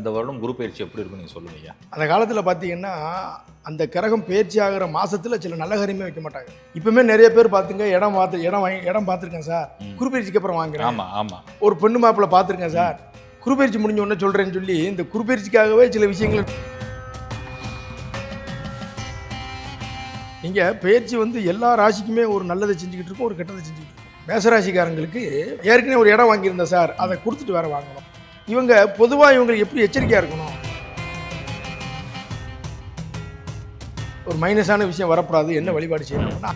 இந்த வருடம் குரு பயிற்சி எப்படி இருக்குன்னு நீங்க சொல்லுங்க ஐயா. அந்த காலத்தில் பார்த்தீங்கன்னா அந்த கிரகம் பயிற்சி ஆகிற மாசத்துல சில நல்ல காரியமே வைக்க மாட்டாங்க. இப்பவுமே நிறைய பேர் பார்த்துங்க இடம் பார்த்து இடம் வாங்கி இடம் பார்த்துருக்கேன் சார். குரு பயிற்சிக்கு அப்புறம் வாங்குறேன். ஆமா ஆமா. ஒரு பெண்ணு மாப்பிள்ளை பார்த்துருக்கேன் சார். குரு பயிற்சி முடிஞ்ச உடனே சொல்கிறேன்னு சொல்லி இந்த குரு பயிற்சிக்காகவே சில விஷயங்கள் நீங்கள் பயிற்சி வந்து எல்லா ராசிக்குமே ஒரு நல்லதை செஞ்சுக்கிட்டு இருக்கும் ஒரு கெட்டதை செஞ்சுக்கிட்டு இருக்கும். மேசராசிக்காரங்களுக்கு ஏற்கனவே ஒரு இடம் வாங்கியிருந்தேன் சார். அதை கொடுத்துட்டு வேற வாங்கணும். இவங்க பொதுவாக இவங்களுக்கு எப்படி எச்சரிக்கையாக இருக்கணும்? ஒரு மைனஸான விஷயம் வரக்கூடாது. என்ன வழிபாடு செய்யணும்னா?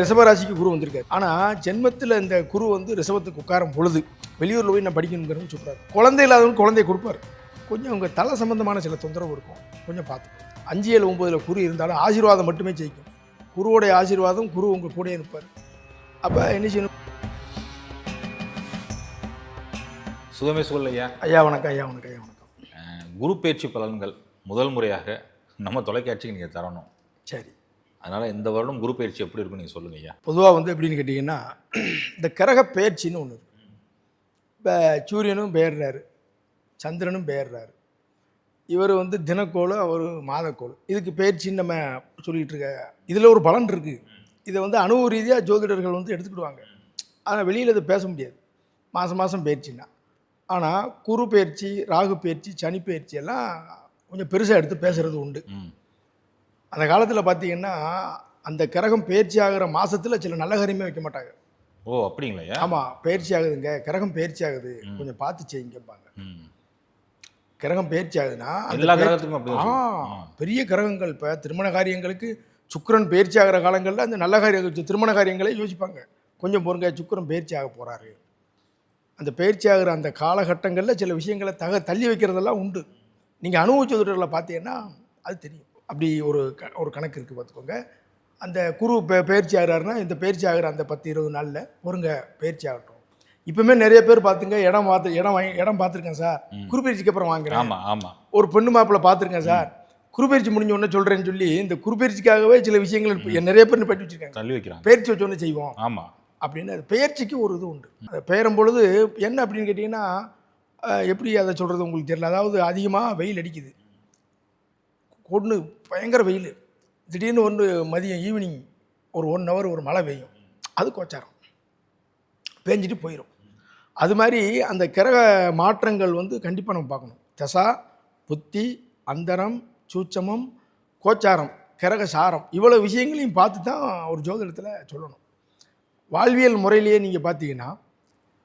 ரிஷபராசிக்கு குரு வந்திருக்காரு. ஆனால் ஜென்மத்தில் இந்த குரு வந்து ரிஷபத்துக்கு உட்காரும் பொழுது வெளியூரில் போய் நான் படிக்கணுங்கிறது சொல்கிறாரு குழந்தை இல்லாதவங்க குழந்தைய கொடுப்பாரு. கொஞ்சம் உங்கள் தலை சம்பந்தமான சில தொந்தரவு இருக்கும். கொஞ்சம் பார்த்து அஞ்சு ஏழு ஒம்பதில் குரு இருந்தாலும் ஆசீர்வாதம் மட்டுமே ஜெயிக்கும். குருவோடைய ஆசீர்வாதம் குரு உங்கள் கூட இருப்பார். அப்போ என்ன செய்யணும்? சுகமே சொல்ல ஐயா வணக்கம் ஐயா வணக்கம் ஐயா வணக்கம். குரு பயிற்சி பலன்கள் முதல் முறையாக நம்ம தொலைக்காட்சிக்கு நீங்க தரணும். சரி. அதனால இந்த வருடம் குரு பயிற்சி எப்படி இருக்குன்னு நீங்க சொல்லுங்க ஐயா. பொதுவாக வந்து எப்படின்னு கேட்டிங்கன்னா இந்த கிரக பெயர்ச்சின்னு ஒன்று இருக்கு. இப்போ சூரியனும் பெயர்றாரு சந்திரனும் பெயர்றாரு. இவர் வந்து தினக்கோள் அவர் மாதக்கோள். இதுக்கு பெயர்ச்சின்னு நம்ம சொல்லிகிட்டு இருக்க இதில் ஒரு பலன் இருக்குது இதை வந்து அணுவு ரீதியாக ஜோதிடர்கள் வந்து எடுத்துக்கிடுவாங்க. ஆனால் வெளியில் இதை பேச முடியாது. மாதம் மாதம் பயிற்சின்னா ஆனால் குரு பயிற்சி ராகு பயிற்சி சனி பயிற்சி எல்லாம் கொஞ்சம் பெருசாக எடுத்து பேசுகிறது உண்டு. அந்த காலத்தில் பார்த்தீங்கன்னா அந்த கிரகம் பயிற்சி ஆகிற மாசத்துல சில நல்ல காரியமே வைக்க மாட்டாங்க. ஓ அப்படிங்களா ஆமாம் பயிற்சி ஆகுதுங்க. கிரகம் பயிற்சி ஆகுது. கொஞ்சம் பார்த்து செய்யுங்கப்பாங்க கிரகம் பயிற்சி ஆகுதுன்னா எல்லா கிரகத்துக்கும் பெரிய கிரகங்கள். இப்போ திருமண காரியங்களுக்கு சுக்கிரன் பயிற்சி ஆகிற காலங்களில் அந்த நல்ல காரியம் திருமண காரியங்களே யோசிப்பாங்க. கொஞ்சம் பொறுங்க சுக்கிரன் பயிற்சி ஆக போகிறாரு அந்த பயிற்சி ஆகிற அந்த காலகட்டங்களில் சில விஷயங்களை தக தள்ளி வைக்கிறதெல்லாம் உண்டு. நீங்கள் அனுபவிச்சதுல பார்த்தீங்கன்னா அது தெரியும். அப்படி ஒரு க ஒரு கணக்கு இருக்குது பார்த்துக்கோங்க. அந்த குரு பெ பயிற்சி ஆகிறாருன்னா இந்த பயிற்சி ஆகிற அந்த பத்து இருபது நாளில் பொறுங்க பயிற்சி ஆகட்டும். இப்பவுமே நிறைய பேர் பார்த்துங்க இடம் பார்த்து இடம் வாங்கி இடம் பார்த்துருக்கேன் சார். ம். குரு பயிற்சிக்கு அப்புறம் வாங்குறேன். ஆமா ஆமா. ஒரு பெண்ணு மாப்பிள்ளை பார்த்துருக்கேன் சார். குருபெயர்ச்சி முடிஞ்ச உடனே சொல்கிறேன்னு சொல்லி இந்த குருபெயர்ச்சிக்காகவே சில விஷயங்கள் நிறைய பேர் பட்டி வச்சிருக்காங்க. தள்ளி வைக்கிறாங்க. பயிற்சி வச்ச உடனே செய்வோம். ஆமா. அப்படின்னு அது பெயர்ச்சிக்கு ஒரு இது உண்டு. அதை பெயரும் பொழுது என்ன அப்படின்னு கேட்டிங்கன்னா எப்படி அதை சொல்கிறது உங்களுக்கு தெரியல. அதாவது அதிகமாக வெயில் அடிக்குது. ஒன்று பயங்கர வெயில். திடீர்னு ஒன்று மதியம் ஈவினிங் ஒரு ஒன் ஹவர் ஒரு மழை பெய்யும். அது கோச்சாரம். பேஞ்சிட்டு போயிடும் அது மாதிரி அந்த கிரக மாற்றங்கள் வந்து கண்டிப்பாக நம்ம பார்க்கணும். தசா புத்தி அந்தரம் சூட்சமம் கோச்சாரம் கிரக சாரம் இவ்வளோ விஷயங்களையும் பார்த்து தான் ஒரு ஜோதிடத்தில் சொல்லணும். வாழ்வியல் முறையிலேயே நீங்கள் பார்த்தீங்கன்னா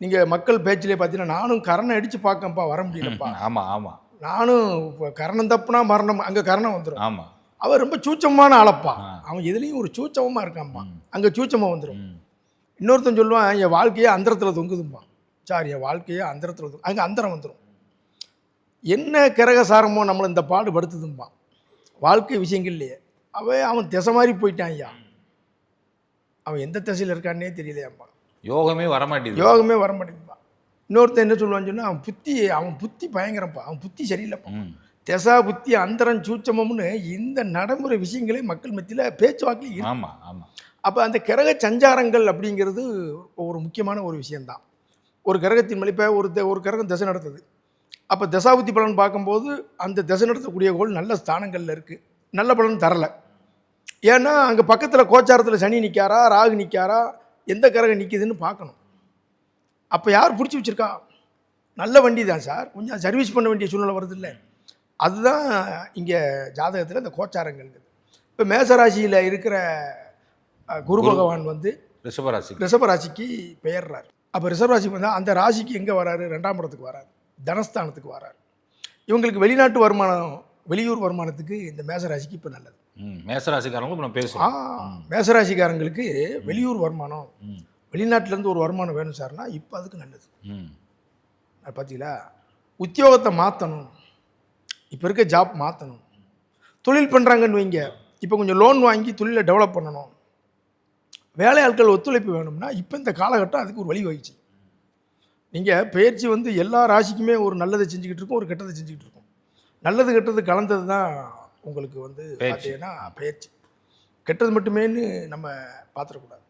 நீங்கள் மக்கள் பேச்சிலே பார்த்தீங்கன்னா நானும் கரணை அடித்து பார்க்கேன்ப்பா வர முடியலப்பா. ஆமா ஆமா. நானும் இப்போ கரணம் தப்புனா மரணம் அங்கே கரணம் வந்துடும் ஆமா. அவன் ரொம்ப சூச்சமான ஆளப்பா. அவன் எதுலேயும் ஒரு சூச்சமாக இருக்கான்ப்பா. அங்கே சூச்சமாக வந்துடும் இன்னொருத்தன் சொல்லுவான் என் வாழ்க்கையே அந்தரத்தில் தொங்குதும்பான் சார் என் வாழ்க்கையே அந்தரத்தில் தொங்கு அங்கே அந்தரம் வந்துடும் என்ன கிரகசாரமோ நம்மளை இந்த பாடு படுத்துதும்பான் வாழ்க்கை விஷயங்கள்லையே. அவன் அவன் திசை மாதிரி போயிட்டான் ஐயா. அவன் எந்த திசையில் இருக்கான்னே தெரியலையாம்பா யோகமே வரமாட்டேங்குது. யோகமே வர மாட்டேங்குதுப்பா இன்னொருத்தன் என்ன சொல்லுவான்னு சொன்னால் அவன் புத்தி அவன் புத்தி பயங்கரப்பா அவன் புத்தி சரியில்லைப்பா. திசா புத்தி அந்தரம் சூச்சமம்னு இந்த நடைமுறை விஷயங்களே மக்கள் மத்தியில் பேச்சுவாக்கில் இருக்கு. ஆமா ஆமா. அப்போ அந்த கிரக சஞ்சாரங்கள் அப்படிங்கிறது ஒரு முக்கியமான ஒரு விஷயந்தான் ஒரு கிரகத்தின் மேலே இப்போ ஒரு ஒரு கிரகம் திசை நடத்துது. அப்போ தசாபுத்தி பலன் பார்க்கும்போது அந்த திசை நடத்தக்கூடிய கோள் நல்ல ஸ்தானங்களில் இருக்குது நல்ல பலன் தரலை. ஏன்னா அங்கே பக்கத்தில் கோச்சாரத்தில் சனி நிற்காரா ராகு நிற்காரா எந்த கிரகம் நிற்கிதுன்னு பார்க்கணும். அப்போ யார் பிடிச்சி வச்சிருக்கா? நல்ல வண்டி தான் சார். கொஞ்சம் சர்வீஸ் பண்ண வேண்டிய சூழ்நிலை வருது இல்லை அதுதான் இங்கே ஜாதகத்தில் இந்த கோச்சாரங்கள் இப்போ மேசராசியில் இருக்கிற குரு. பகவான் வந்து ரிஷபராசி ரிஷப ராசிக்கு பெயர்றார். அப்போ ரிஷப ராசிக்கு வந்தால் அந்த ராசிக்கு எங்கே வராரு? ரெண்டாம் இடத்துக்கு வராரு. தனஸ்தானத்துக்கு வராரு. இவங்களுக்கு வெளிநாட்டு வருமானம் வெளியூர் வருமானத்துக்கு இந்த மேசராசிக்கு இப்போ நல்லது. மேசராசிக்காரங்களும் நம்ம பேசுவோம் மேசராசிக்காரங்களுக்கு வெளியூர் வருமானம் வெளிநாட்டிலேருந்து ஒரு வருமானம் வேணும் சார்னா இப்போ அதுக்கு நல்லது. பார்த்தீங்களா உத்தியோகத்தை மாற்றணும் இப்போ இருக்க ஜாப் மாற்றணும் தொழில் பண்ணுறாங்கன்னு வைங்க. இப்போ கொஞ்சம் லோன் வாங்கி தொழிலை டெவலப் பண்ணணும். வேலையாட்கள் ஒத்துழைப்பு வேணும்னா இப்போ இந்த காலகட்டம் அதுக்கு ஒரு வழி வகிச்சு நீங்கள் பயிற்சி வந்து எல்லா ராசிக்குமே ஒரு நல்லதை செஞ்சுக்கிட்டு இருக்கும் ஒரு கெட்டதை செஞ்சுக்கிட்டு இருக்கும். நல்லது கெட்டது கலந்தது தான் உங்களுக்கு வந்து. பார்த்தீங்கன்னா பயிற்சி கெட்டது மட்டுமேன்னு நம்ம பார்த்துடக்கூடாது.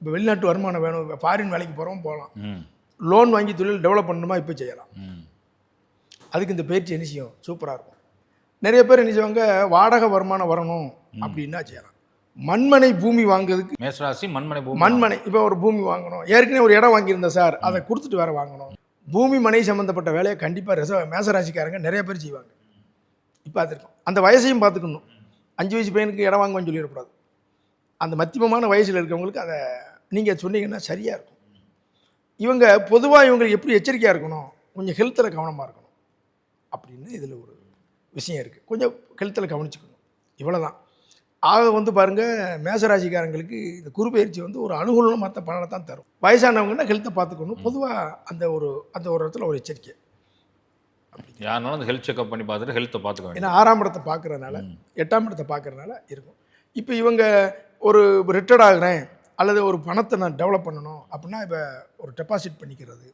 இப்போ வெளிநாட்டு வருமானம் வேணும் ஃபாரின் வேலைக்கு போகிறோம் போகலாம். லோன் வாங்கி தொழில் டெவலப் பண்ணணுமா இப்போ செய்யலாம். அதுக்கு இந்த பயிற்சி என்ன செய்யும்? சூப்பராக இருக்கும். நிறைய பேர் என்ன செய்வாங்க வாடகை வருமானம் வரணும் அப்படின்னா செய்யலாம். மண்மனை பூமி வாங்குறதுக்கு மேசராசி மண்மனை பூமி. மண்மனை இப்போ ஒரு பூமி வாங்கணும். ஏற்கனவே ஒரு இடம் வாங்கியிருந்தேன் சார் அதை கொடுத்துட்டு வேற வாங்கணும். பூமி மனை சம்மந்தப்பட்ட வேலையை கண்டிப்பாக ரிச மேசராசிக்காரங்க நிறைய பேர் செய்வாங்க. பார்த்துருக்கோம். அந்த வயசையும் பார்த்துக்கணும். அஞ்சு வயசு பையனுக்கு இடம் வாங்குவான்னு சொல்லிடக்கூடாது. அந்த மத்தியமமான வயசில் இருக்கவங்களுக்கு அதை நீங்கள் சொன்னீங்கன்னா சரியாக இருக்கும். இவங்க பொதுவாக இவங்களுக்கு எப்படி எச்சரிக்கையாக இருக்கணும்? கொஞ்சம் ஹெல்த்தில் கவனமாக இருக்கணும். அப்படின்னு இதில் ஒரு விஷயம் இருக்குது கொஞ்சம் ஹெல்த்தில் கவனிச்சுக்கணும். இவ்வளோதான் ஆக வந்து பாருங்கள் மேசராசிக்காரங்களுக்கு இந்த குரு பயிற்சி வந்து ஒரு அனுகூலம் மற்ற பலனை தான் தரும். வயசானவங்கன்னா ஹெல்த்தை பார்த்துக்கணும். பொதுவாக அந்த ஒரு அந்த ஒரு இடத்துல ஒரு எச்சரிக்கை. யாருனாலும் அந்த ஹெல்த் செக்அப் பண்ணி பார்த்துட்டு ஹெல்த்தை பார்த்துக்க வேண்டியது. ஏன்னா ஆறாம் இடத்தை பார்க்கறதுனால எட்டாம் இடத்தை பார்க்கறதுனால இருக்கும். இப்போ இவங்க ஒரு ரிட்டர்ட் ஆகுறேன் அல்லது ஒரு பணத்தை நான் டெவலப் பண்ணணும் அப்படின்னா இப்போ ஒரு டெபாசிட் பண்ணிக்கிறது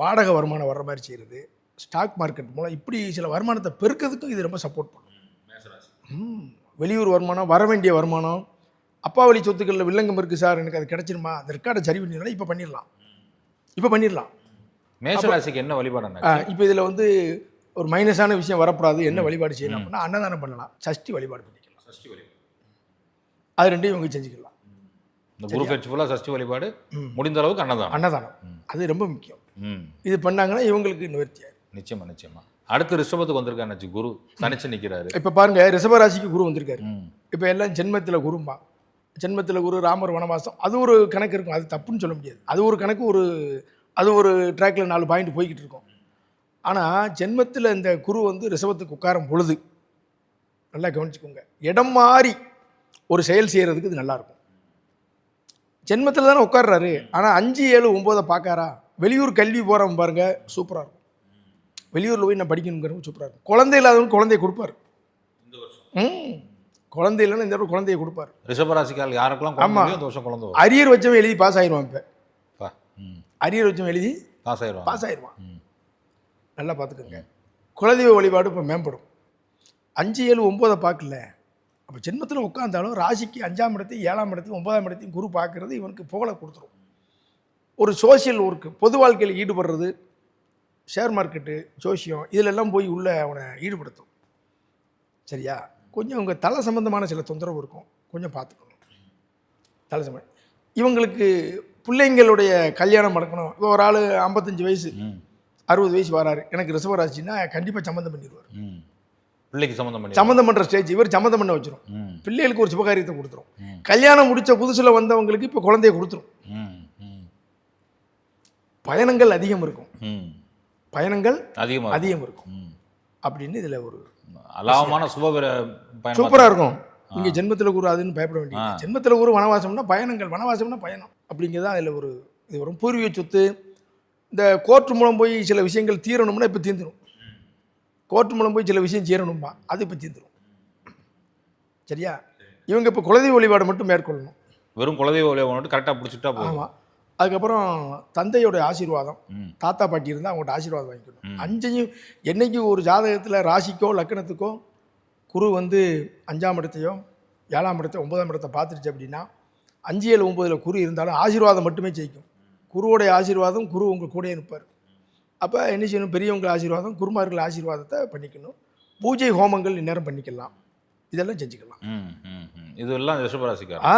வாடகை வருமானம் வர்ற மாதிரி செய்கிறது ஸ்டாக் மார்க்கெட் மூலம் இப்படி சில வருமானத்தை பெருக்கிறதுக்கும் இது ரொம்ப சப்போர்ட் பண்ணும். வெளியூர் வருமானம் வர வேண்டிய வருமானம் அப்பா வழி சொத்துக்களில் வில்லங்கம் இருக்குது சார் எனக்கு அது கிடைச்சிருமா? அந்த ரெக்கார்டை சரி பண்ணிடலாம் இப்போ பண்ணிடலாம். இப்போ பண்ணிடலாம். மேசராசிக்கு என்ன வழிபாடு? இப்போ இதில் வந்து ஒரு மைனஸான விஷயம் வரக்கூடாது. என்ன வழிபாடு செய்யணும் அப்படின்னா அன்னதானம் பண்ணலாம். சஷ்டி வழிபாடு பண்ணிக்கலாம். சஷ்டி வழிபாடு. அது ரெண்டையும் இவங்க செஞ்சுக்கலாம். இந்த குரு பயிற்சி ஃபுல்லாக சஷ்டி வழிபாடு முடிந்த அளவுக்கு அன்னதானம். அன்னதானம். அது ரொம்ப முக்கியம். இது பண்ணாங்கன்னா இவங்களுக்கு நிவர்த்தியாயிரும் நிச்சயமா நிச்சயமா. அடுத்து ரிஷபத்துக்கு வந்திருக்காருச்சு குரு தனிச்சு நிக்கிறாரு. இப்போ பாருங்க ரிஷபராசிக்கு குரு வந்திருக்காரு. இப்போ எல்லாம் ஜென்மத்தில் குரும்பா ஜென்மத்தில் குரு ராமர் வனவாசம். அது ஒரு கணக்கு இருக்கும். அது தப்புன்னு சொல்ல முடியாது. அது ஒரு கணக்கு ஒரு அது ஒரு ட்ராக்ல நாலு பாயிண்ட் போய்கிட்டு இருக்கும். ஆனால் ஜென்மத்தில் இந்த குரு வந்து ரிஷபத்துக்கு உட்காரும் பொழுது நல்லா கவனிச்சுக்கோங்க. இடம் மாறி ஒரு செயல் செய்கிறதுக்கு இது நல்லாயிருக்கும். ஜென்மத்தில் தானே உட்கார்றாரு. ஆனால் அஞ்சு ஏழு ஒம்போதை பார்க்காரா? வெளியூர் கல்வி போகிறவன் பாருங்க சூப்பராக இருக்கும். வெளியூரில் போய் நான் படிக்கணுங்கிறவங்க சூப்பராக இருக்கும். குழந்தை இல்லாதவங்க குழந்தைய கொடுப்பாரு. ம். குழந்தை இல்லைன்னா இந்த குழந்தைய கொடுப்பாரு. ரிஷபராசிக்கால் யாருக்கெல்லாம் அந்த வருஷம் குழந்தை அரியர் வச்சவன் எழுதி பாஸ் ஆயிடுவான் இப்போ. அரியர் வச்சவன் எழுதி பாஸ் ஆயிடுவாங்க பாஸ் ஆயிடுவான் நல்லா பார்த்துக்கோங்க. குலதெய்வ வழிபாடு இப்போ மேம்படும். அஞ்சு ஏழு ஒம்போதை பார்க்கல. அப்போ ஜென்மத்தில் உட்காந்தாலும் ராசிக்கு அஞ்சாம் இடத்தையும் ஏழாம் இடத்தையும் ஒன்பதாம் இடத்தையும் குரு பார்க்கறது இவனுக்கு புகழை கொடுத்துரும். ஒரு சோஷியல் ஒர்க்கு பொது வாழ்க்கையில் ஈடுபடுறது ஷேர் மார்க்கெட்டு ஜோசியம் இதிலெல்லாம் போய் உள்ள அவனை ஈடுபடுத்தும். சரியா? கொஞ்சம் உங்கள் தலை சம்பந்தமான சில தொந்தரவு இருக்கும். கொஞ்சம் பார்த்துக்கணும். தலை சம்பந்தம் இவங்களுக்கு பிள்ளைங்களுடைய கல்யாணம் நடக்கணும். இப்போ ஒரு ஆள் ஐம்பத்தஞ்சு வயசு அறுபது வயசு வராரு. எனக்கு ரிசவராசின்னா கண்டிப்பாக சம்மந்தம் பண்ணிடுவார். பிள்ளைக்கு சம்மந்தம் பண்ணி சம்மந்தம் பண்ணுற ஸ்டேஜ் இவர் சம்மந்தம் பண்ண வச்சிரும். ம். பிள்ளைகளுக்கு ஒரு சுபகாரியத்தை கொடுத்துரும். கல்யாணம் முடிச்ச புதுசில் வந்தவங்களுக்கு இப்போ குழந்தைய கொடுத்துரும். ம். ம். பயணங்கள் அதிகம் இருக்கும். ம். பயணங்கள் அதிகமாக அதிகம் இருக்கும். அப்படின்னு இதில் ஒரு அலாபமான பயணம் சூப்பராக இருக்கும். இங்கே ஜென்மத்தில் குரு அதுன்னு பயப்பட வேண்டியது ஜென்மத்தில் குரு வனவாசம்னா பயணங்கள் வனவாசம்னா பயணம். அப்படிங்கிறது அதில் ஒரு இது வரும். பூர்வீக சொத்து இந்த கோர்ட் மூலம் போய் சில விஷயங்கள் தீரணும்னா இப்போ தீர்ந்துடும் கோர்ட் மூலம் போய் சில விஷயம் சேரணும்பா அது இப்போ தீர்ந்துடும் சரியா? இவங்க இப்போ குலதெய்வ வழிபாடு மட்டும் மேற்கொள்ளணும். வெறும் குலதெய்வ வழியை மட்டும் கரெக்டாக பிடிச்சிட்டா ஆமாம் அதுக்கப்புறம் தந்தையோட ஆசீர்வாதம் தாத்தா பாட்டி இருந்தால் அவங்கள்ட்ட ஆசீர்வாதம் வாங்கிக்கணும். அஞ்சையும் என்னைக்கு ஒரு ஜாதகத்தில் ராசிக்கோ லக்கணத்துக்கோ குரு வந்து அஞ்சாம் இடத்தையோ ஏழாம் இடத்தையோ ஒன்பதாம் இடத்தை பார்த்துருச்சு அப்படின்னா அஞ்சு ஏழு ஒம்பதில் குரு இருந்தாலும் ஆசீர்வாதம் மட்டுமே ஜெயிக்கும். குருவோடைய ஆசீர்வாதம் குரு உங்கள் கூடயே நிற்பார் அப்போ என்ன செய்யணும்? பெரியவங்க ஆசீர்வாதம் குருமார்கள் ஆசீர்வாதத்தை பண்ணிக்கணும். பூஜை ஹோமங்கள் இந்நேரம் பண்ணிக்கலாம். இதெல்லாம் செஞ்சுக்கலாம். ம் ம் ம். இதெல்லாம் ரிஷபராசிக்காரர். ஆ.